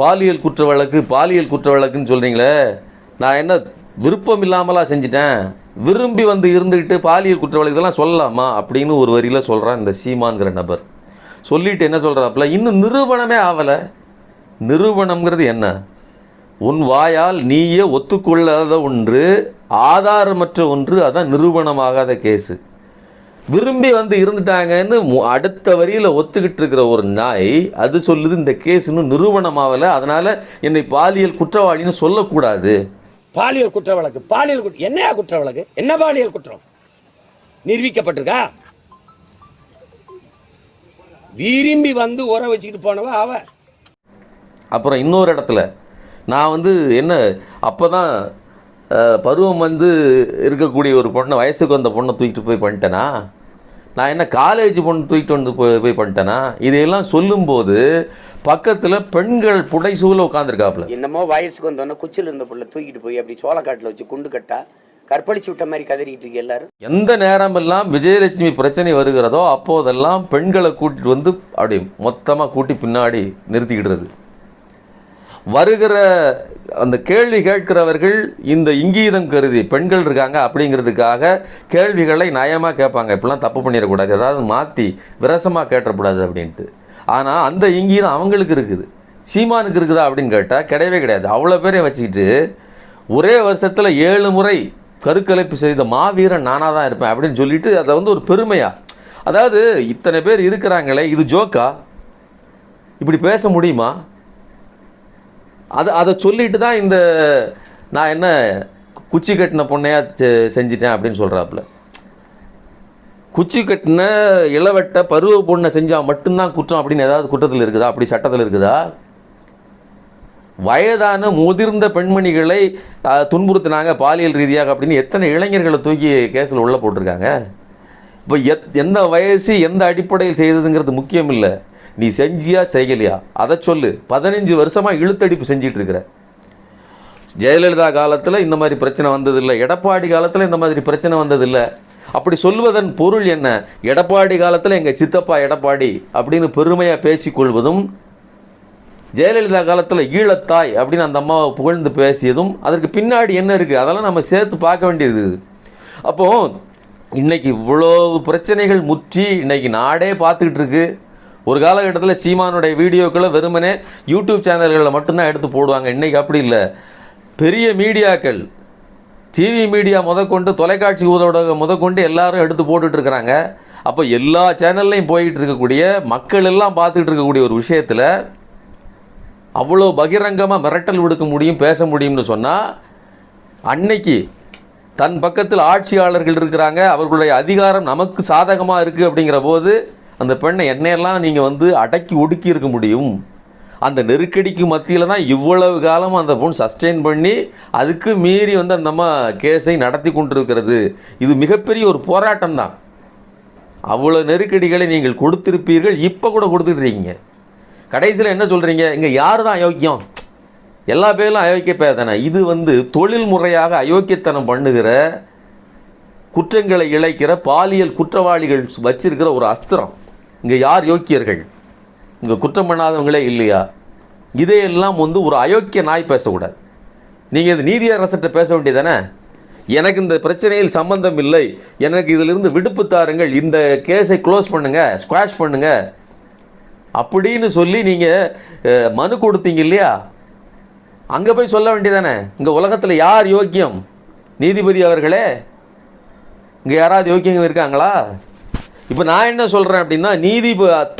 பாலியல் குற்ற வழக்கு பாலியல் குற்ற வழக்குன்னு சொல்கிறீங்களே நான் என்ன விருப்பம் இல்லாமலாம் செஞ்சிட்டேன்? விரும்பி வந்து இருந்துக்கிட்டு பாலியல் குற்ற வழக்கு இதெல்லாம் சொல்லலாமா அப்படின்னு ஒரு வரியில் சொல்கிறான் இந்த சீமான்கிற நபர். சொல்லிட்டு என்ன சொல்கிறாப்புல இன்னும் நிரூபணமே ஆகலை நிரூபணம்ங்கிறது என்ன? உன் வாயால் நீயே ஒத்துக்கொள்ளாத ஒன்று ஆதாரமற்ற ஒன்று அதான் நிரூபணமாகாத கேஸு. விரும்பி வந்து இருந்துட்டாங்கன்னு அடுத்த வரியில் ஒத்துக்கிட்டு இருக்கிற ஒரு நாய் அது சொல்லுது இந்த கேஸ் இன்னும் நிரூபணமாகலை அதனால் என்னை பாலியல் குற்றவாளின்னு சொல்லக்கூடாது. பாலியல் குற்ற வழக்கு பாலியல் குற்ற என்னையா குற்ற வழக்கு என்ன பாலியல் குற்றம்? நிரூபிக்கப்பட்டிருக்கா? விரும்பி வந்து உர வச்சுக்கிட்டு போனவ அவ. அப்புறம் இன்னொரு இடத்துல நான் வந்து என்ன அப்போ தான் பருவம் வந்து இருக்கக்கூடிய ஒரு பொண்ணை வயசுக்கு வந்த பொண்ணை தூக்கிட்டு போய் பண்ணிட்டேனா? நான் என்ன காலேஜ் பொண்ணு தூக்கிட்டு வந்து போய் போய் பண்ணிட்டேனா? இதையெல்லாம் சொல்லும்போது பக்கத்தில் பெண்கள் புடைசூழ உட்காந்துருக்காப்புல என்னமோ வயசுக்கு வந்தோடனே குச்சியில் இருந்த புள்ள தூக்கிட்டு போய் அப்படி சோளக்காட்டில் வச்சு குண்டு கட்டா கற்பழிச்சு விட்ட மாதிரி கதறிட்டு இருக்கு எல்லாரும். எந்த நேரமெல்லாம் விஜயலட்சுமி பிரச்சனை வருகிறதோ அப்போதெல்லாம் பெண்களை கூட்டிட்டு வந்து அப்படி மொத்தமாக கூட்டி பின்னாடி நிறுத்திக்கிடுறது. வருகிற அந்த கேள்வி கேட்கிறவர்கள் இந்த இங்கீதம் கருதி பெண்கள் இருக்காங்க அப்படிங்கிறதுக்காக கேள்விகளை நயமாக கேட்பாங்க. இப்படிலாம் தப்பு பண்ணிடக்கூடாது. ஏதாவது மாற்றி விரசமாக கேட்டக்கூடாது அப்படின்ட்டு. ஆனால் அந்த இங்கீதம் அவங்களுக்கு இருக்குது. சீமானுக்கு இருக்குதா அப்படின்னு கேட்டால் கிடையவே கிடையாது. அவ்வளோ பேரையும் வச்சுக்கிட்டு ஒரே வருஷத்தில் ஏழு முறை கருக்கலைப்பு செய்த மாவீரன் நானாக தான் இருப்பேன் அப்படின்னு சொல்லிட்டு அதை வந்து ஒரு பெருமையாக அதாவது இத்தனை பேர் இருக்கிறாங்களே இது ஜோக்கா? இப்படி பேச முடியுமா? அதை அதை சொல்லிட்டு தான் இந்த நான் என்ன குச்சி கட்டின பொண்ணையாக செ- செஞ்சிட்டேன் அப்படின்னு சொல்கிறாப்புல குச்சி கட்டின இளவட்ட பருவ பொண்ணை செஞ்சால் மட்டும்தான் குற்றம் அப்படின்னு ஏதாவது குற்றத்தில் இருக்குதா? அப்படி சட்டத்தில் இருக்குதா? வயதான முதிர்ந்த பெண்மணிகளை துன்புறுத்தினாங்க பாலியல் ரீதியாக அப்படின்னு எத்தனை இளைஞர்களை தூக்கி கேஸில் உள்ளே போட்டிருக்காங்க? இப்போ எத் எந்த வயசு எந்த அடிப்படையில் செய்ததுங்கிறது முக்கியம் இல்லை நீ செஞ்சியா செய்யலையா? அதை சொல்லு. பதினஞ்சு வருஷமாக இழுத்தடிப்பு செஞ்சிட்டு இருக்கிற ஜெயலலிதா காலத்தில் இந்த மாதிரி பிரச்சனை வந்ததில்லை. எடப்பாடி காலத்தில் இந்த மாதிரி பிரச்சனை வந்ததில்லை. அப்படி சொல்வதன் பொருள் என்ன? எடப்பாடி காலத்தில் எங்கள் சித்தப்பா எடப்பாடி அப்படின்னு பெருமையாக பேசிக்கொள்வதும் ஜெயலலிதா காலத்தில் ஈழத்தாய் அப்படின்னு அந்த அம்மாவை புகழ்ந்து பேசியதும் அதற்கு பின்னாடி என்ன இருக்குது அதெல்லாம் நம்ம சேர்த்து பார்க்க வேண்டியது. அப்போது இன்றைக்கி இவ்வளோ பிரச்சனைகள் முற்றி இன்னைக்கு நாடே பார்த்துக்கிட்டு இருக்குது ஒரு காலகட்டத்தில் சீமானுடைய வீடியோக்களை வெறுமனே யூடியூப் சேனல்களில் மட்டும்தான் எடுத்து போடுவாங்க. இன்றைக்கி அப்படி இல்லை. பெரிய மீடியாக்கள் டிவி மீடியா முதற்கொண்டு தொலைக்காட்சி ஊடகம் முதற்கொண்டு எல்லாரும் எடுத்து போட்டுட்ருக்குறாங்க அப்போ எல்லா சேனல்லையும் போயிட்டு இருக்கக்கூடிய மக்கள் எல்லாம் பார்த்துக்கிட்டு இருக்கக்கூடிய ஒரு விஷயத்தில் அவ்வளோ பகிரங்கமாக மிரட்டல் விடுக்க முடியும் பேச முடியும்னு சொன்னால் அன்னைக்கு தன் பக்கத்தில் ஆட்சியாளர்கள் இருக்கிறாங்க. அவர்களுடைய அதிகாரம் நமக்கு சாதகமாக இருக்குது அப்படிங்கிற போது அந்த பெண்ணை என்னையெல்லாம் நீங்கள் வந்து அடக்கி ஒடுக்கி இருக்க முடியும்? அந்த நெருக்கடிக்கு மத்தியில் தான் இவ்வளவு காலம் அந்த பொண்ணு சஸ்டெயின் பண்ணி அதுக்கு மீறி வந்து அந்த அம்மா கேஸை நடத்தி கொண்டிருக்கிறது. இது மிகப்பெரிய ஒரு போராட்டம் தான். அவ்வளோ நெருக்கடிகளை நீங்கள் கொடுத்துருப்பீர்கள் இப்போ கூட கொடுத்துட்ருக்கீங்க கடைசியில் என்ன சொல்கிறீங்க இங்கே யார் தான் அயோக்கியம்? எல்லா பேரும் அயோக்கிய பேர் தானே. இது வந்து தொழில் முறையாக அயோக்கியத்தனம் பண்ணுகிற குற்றங்களை இழைக்கிற பாலியல் குற்றவாளிகள் வச்சிருக்கிற ஒரு அஸ்திரம். இங்கே யார் யோக்கியர்கள்? இங்கே குற்றம் பண்ணாதவங்களே இல்லையா? இதையெல்லாம் வந்து ஒரு அயோக்கிய நாய் பேசக்கூடாது. நீங்கள் இந்த நீதியரசர்கிட்ட பேச வேண்டியதானே எனக்கு இந்த பிரச்சனையில் சம்பந்தம் இல்லை. எனக்கு இதிலிருந்து விடுப்பு தாருங்கள். இந்த கேஸை க்ளோஸ் பண்ணுங்கள் ஸ்குவாஷ் பண்ணுங்கள் அப்படின்னு சொல்லி நீங்கள் மனு கொடுத்தீங்க இல்லையா? அங்கே போய் சொல்ல வேண்டியதானே இங்கே உலகத்தில் யார் யோக்கியம்? நீதிபதி அவர்களே? இங்கே யாராவது யோக்கியங்க இருக்காங்களா? இப்போ நான் என்ன சொல்கிறேன் அப்படின்னா நீதி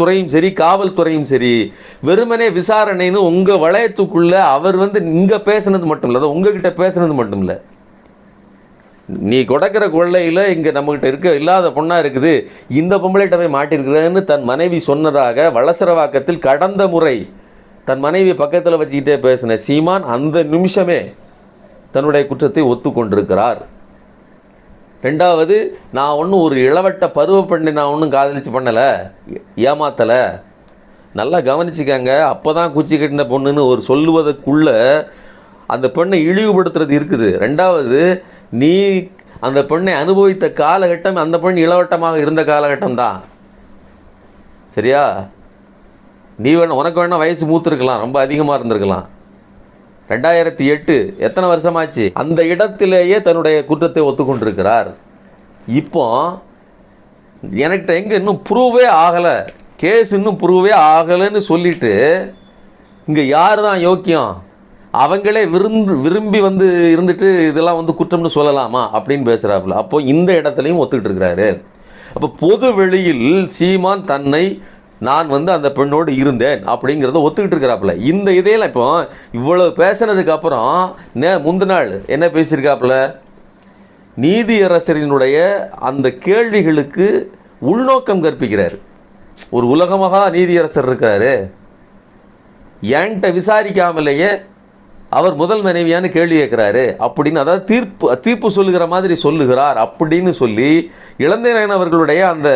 துறையும் சரி காவல்துறையும் சரி வெறுமனே விசாரணைன்னு உங்கள் வளையத்துக்குள்ளே அவர் வந்து இங்கே பேசுனது மட்டும் இல்லை உங்ககிட்ட பேசுனது மட்டும் இல்லை. நீ கொடக்கிற கொள்ளையில் இங்கே நம்மகிட்ட இருக்க இல்லாத பொண்ணாக இருக்குது இந்த பொம்பளைகிட்ட போய் மாட்டிருக்கிறேன்னு தன் மனைவி சொன்னதாக வளசரவாக்கத்தில் கடந்த முறை தன் மனைவி பக்கத்தில் வச்சுக்கிட்டே பேசின சீமான் அந்த நிமிஷமே தன்னுடைய குற்றத்தை ஒத்துக்கொண்டிருக்கிறார். ரெண்டாவது நான் ஒன்றும் ஒரு இளவட்ட பருவ பெண்ணை நான் ஒன்றும் காதலிச்சு பண்ணலை. ஏமாத்தலை. நல்லா கவனிச்சுக்காங்க. அப்போ தான் குச்சி கட்டின பொண்ணுன்னு ஒரு சொல்லுவதற்குள்ளே அந்த பெண்ணை இழிவுபடுத்துறது இருக்குது. ரெண்டாவது நீ அந்த பெண்ணை அனுபவித்த காலகட்டம் அந்த பெண் இளவட்டமாக இருந்த காலகட்டம் தான். சரியா? நீ வேணும் உனக்கு வேணால் வயசு மூத்திருக்கலாம். ரொம்ப அதிகமாக இருந்திருக்கலாம். ரெண்டாயிரத்தி எட்டு எத்தனை வருஷமாச்சு? அந்த இடத்திலேயே தன்னுடைய குற்றத்தை ஒத்துக்கொண்டிருக்கிறார். இப்போ எனக்கிட்ட எங்கே இன்னும் ப்ரூவே ஆகலை. கேஸ் இன்னும் ப்ரூவே ஆகலைன்னு சொல்லிட்டு இங்கே யார் தான் யோக்கியம்? அவங்களே விருந்து விரும்பி வந்து இருந்துட்டு இதெல்லாம் வந்து குற்றம்னு சொல்லலாமா? அப்படின்னு பேசுகிறாப்புல அப்போ இந்த இடத்துலையும் ஒத்துக்கிட்டு இருக்கிறாரு. அப்போ பொது வெளியில் சீமான் தன்னை நான் வந்து அந்த பெண்ணோடு இருந்தேன் அப்படிங்கிறத ஒத்துக்கிட்டு இருக்கிறாப்புல. இந்த இதையில் இப்போ இவ்வளவு பேசினதுக்கப்புறம் நே முந்த நாள் என்ன பேசியிருக்காப்புல? நீதியரசரினுடைய அந்த கேள்விகளுக்கு உள்நோக்கம் கற்பிக்கிறார். ஒரு உலகமாக நீதியரசர் இருக்கிறாரு. என்கிட்ட விசாரிக்காமலேயே அவர் முதல் மனைவியான கேள்வி கேட்குறாரு. அப்படின்னு அதாவது தீர்ப்பு தீர்ப்பு சொல்லுகிற மாதிரி சொல்லுகிறார் அப்படின்னு சொல்லி இளந்தேரன் அவர்களுடைய அந்த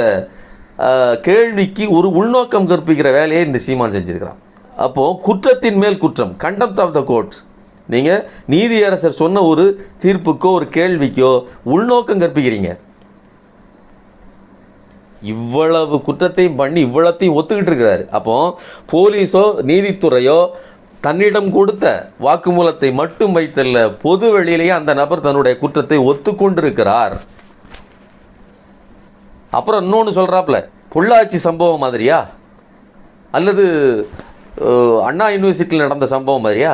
கேள்விக்கு ஒரு உள்நோக்கம் கற்பிக்கிற வேலையை இந்த சீமான் செஞ்சிருக்கிறான். அப்போது குற்றத்தின் மேல் குற்றம் கண்டெம்ட் ஆஃப் த கோர்ட் நீங்கள் நீதியரசர் சொன்ன ஒரு தீர்ப்புக்கோ ஒரு கேள்விக்கோ உள்நோக்கம் கற்பிக்கிறீங்க. இவ்வளவு குற்றத்தையும் பண்ணி இவ்வளத்தையும் ஒத்துக்கிட்டு இருக்கிறாரு. அப்போ போலீஸோ நீதித்துறையோ தன்னிடம் கொடுத்த வாக்குமூலத்தை மட்டும் வைத்தல்ல பொது வெளியிலேயே அந்த நபர் தன்னுடைய குற்றத்தை ஒத்துக்கொண்டிருக்கிறார். அப்புறம் இன்னொன்று சொல்கிறாப்புல பொள்ளாச்சி சம்பவம் மாதிரியா? அல்லது அண்ணா யூனிவர்சிட்டியில் நடந்த சம்பவம் மாதிரியா?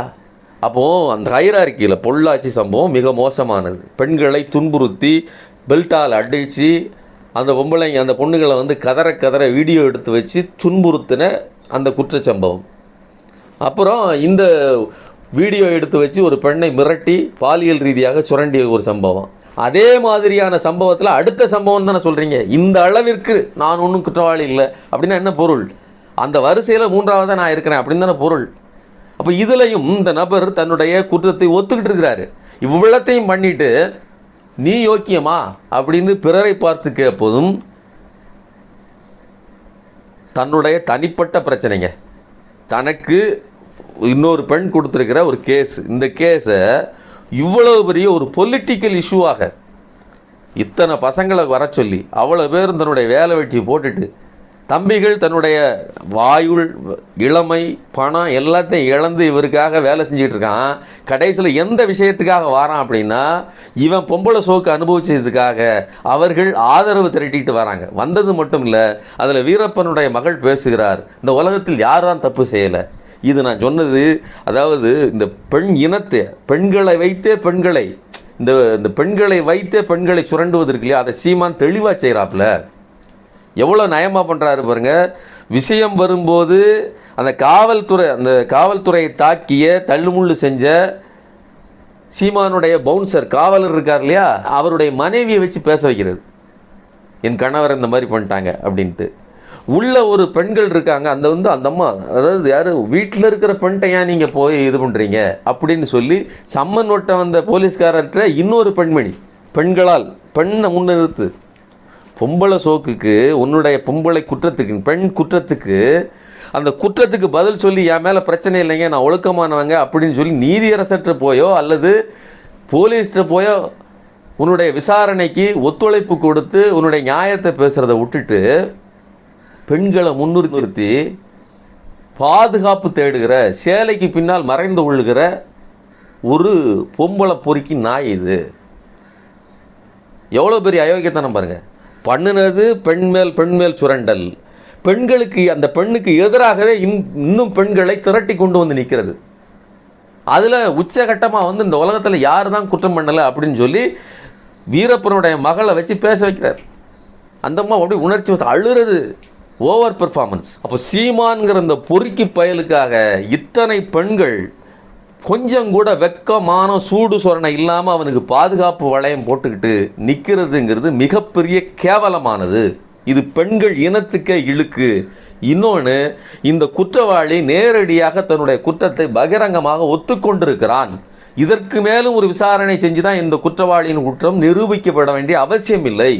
அப்போது அந்த ஹைரார்க்கியில் பொள்ளாச்சி சம்பவம் மிக மோசமானது. பெண்களை துன்புறுத்தி பெல்ட்டால் அடித்து அந்த பொம்பளைங்க அந்த பொண்ணுகளை வந்து கதற கதற வீடியோ எடுத்து வச்சு துன்புறுத்தின அந்த குற்றச்சம்பவம் அப்புறம் இந்த வீடியோ எடுத்து வச்சு ஒரு பெண்ணை மிரட்டி பாலியல் ரீதியாக சுரண்டிய ஒரு சம்பவம். அதே மாதிரியான சம்பவத்தில் அடுத்த சம்பவம் தானே சொல்கிறீங்க இந்த அளவிற்கு நான் ஒன்றும் குற்றவாளி இல்லை. அப்படின்னா என்ன பொருள்? அந்த வரிசையில் மூன்றாவதாக நான் இருக்கிறேன் அப்படின்னு தானே பொருள். அப்போ இதுலையும் இந்த நபர் தன்னுடைய குற்றத்தை ஒத்துக்கிட்டு இருக்கிறாரு. இவ்வளத்தையும் பண்ணிட்டு நீ யோக்கியமா? அப்படின்னு பிறரை பார்த்து கேட்பதும் தன்னுடைய தனிப்பட்ட பிரச்சனைங்க. தனக்கு இன்னொரு பெண் கொடுத்துருக்கிற ஒரு கேஸ் இந்த கேஸை இவ்வளவு பெரிய ஒரு பொலிட்டிக்கல் இஷ்யூவாக இத்தனை பசங்களை வர சொல்லி அவ்வளோ பேரும் தன்னுடைய வேலை வெட்டி போட்டுட்டு தம்பிகள் தன்னுடைய வாயுள் இளமை பணம் எல்லாத்தையும் இழந்து இவருக்காக வேலை செஞ்சுக்கிட்டு இருக்கான். கடைசியில் எந்த விஷயத்துக்காக வாரான் அப்படின்னா இவன் பொம்பளை சோக்கு அனுபவிச்சதுக்காக அவர்கள் ஆதரவு திரட்டிட்டு வராங்க. வந்தது மட்டும் இல்லை அதில் வீரப்பனுடைய மகள் பேசுகிறார் இந்த உலகத்தில் யார் தான் தப்பு செய்யலை? இது நான் சொன்னது அதாவது இந்த பெண் இனத்தை பெண்களை வைத்தே பெண்களை இந்த இந்த பெண்களை வைத்தே பெண்களை சுரண்டுவது இருக்கு இல்லையா? அதை சீமான் தெளிவாக செய்கிறாப்புல எவ்வளோ நயமாக பண்ணுறாரு பாருங்கள் விஷயம் வரும்போது அந்த காவல்துறை அந்த காவல்துறையை தாக்கிய தள்ளுமுள்ளு செஞ்ச சீமானுடைய பவுன்சர் காவலர் இருக்கார் இல்லையா? அவருடைய மனைவியை வச்சு பேச வைக்கிறது. என் கணவர் இந்த மாதிரி பண்ணிட்டாங்க அப்படின்ட்டு. உள்ள ஒரு பெண்கள் இருக்காங்க அந்த வந்து அந்த அம்மா அதாவது யார் வீட்டில் இருக்கிற பெண்கிட்ட ஏன் நீங்கள் போய் இது பண்ணுறீங்க அப்படின்னு சொல்லி சம்மன் ஒட்ட வந்த போலீஸ்காரர்கிட்ட இன்னொரு பெண்மணி பெண்களால் பெண்ணை முன்னிறுத்து. பொம்பளை சோக்குக்கு உன்னுடைய பொம்பளை குற்றத்துக்கு பெண் குற்றத்துக்கு அந்த குற்றத்துக்கு பதில் சொல்லி என் மேலே பிரச்சனை இல்லைங்க நான் ஒழுக்கமானவங்க அப்படின்னு சொல்லி நீதியரசற்ற போயோ அல்லது போலீஸ்கிட்ட போயோ உன்னுடைய விசாரணைக்கு ஒத்துழைப்பு கொடுத்து உன்னுடைய நியாயத்தை பேசுகிறத விட்டுட்டு பெண்களை முன்னிறுத்தி பாதுகாப்பு தேடுகிற சேலைக்கு பின்னால் மறைந்து கொள்ளுகிற ஒரு பொம்பளை பொறுக்கி நாய் இது. எவ்வளோ பெரிய அயோக்கியத்தனம் பாருங்கள் பண்ணுனது பெண் மேல் பெண் மேல் சுரண்டல். பெண்களுக்கு அந்த பெண்ணுக்கு எதிராகவே இன்- இன்னும் பெண்களை திரட்டி கொண்டு வந்து நிற்கிறது அதில் உச்சகட்டமாக வந்து இந்த உலகத்தில் யார் தான் குற்றம் பண்ணலை அப்படின்னு சொல்லி வீரப்பனுடைய மகளை வச்சு பேச வைக்கிறார். அந்தம்மா அப்படி அப்படியே உணர்ச்சி அழுகிறது ஓவர் பெர்ஃபார்மன்ஸ் அப்போ சீமான்கிற இந்த பொறுக்கி பயலுக்காக இத்தனை பெண்கள் கொஞ்சம் கூட வெக்கமான சூடு சொரணை இல்லாமல் அவனுக்கு பாதுகாப்பு வளையம் போட்டுக்கிட்டு நிற்கிறதுங்கிறது மிகப்பெரிய கேவலமானது. இது பெண்கள் இனத்துக்கே இழுக்கு. இன்னொன்று இந்த குற்றவாளி நேரடியாக தன்னுடைய குற்றத்தை பகிரங்கமாக ஒத்துக்கொண்டிருக்கிறான். இதற்கு மேலும் ஒரு விசாரணை செஞ்சு தான் இந்த குற்றவாளியின் குற்றம் நிரூபிக்கப்பட வேண்டிய அவசியம் இல்லை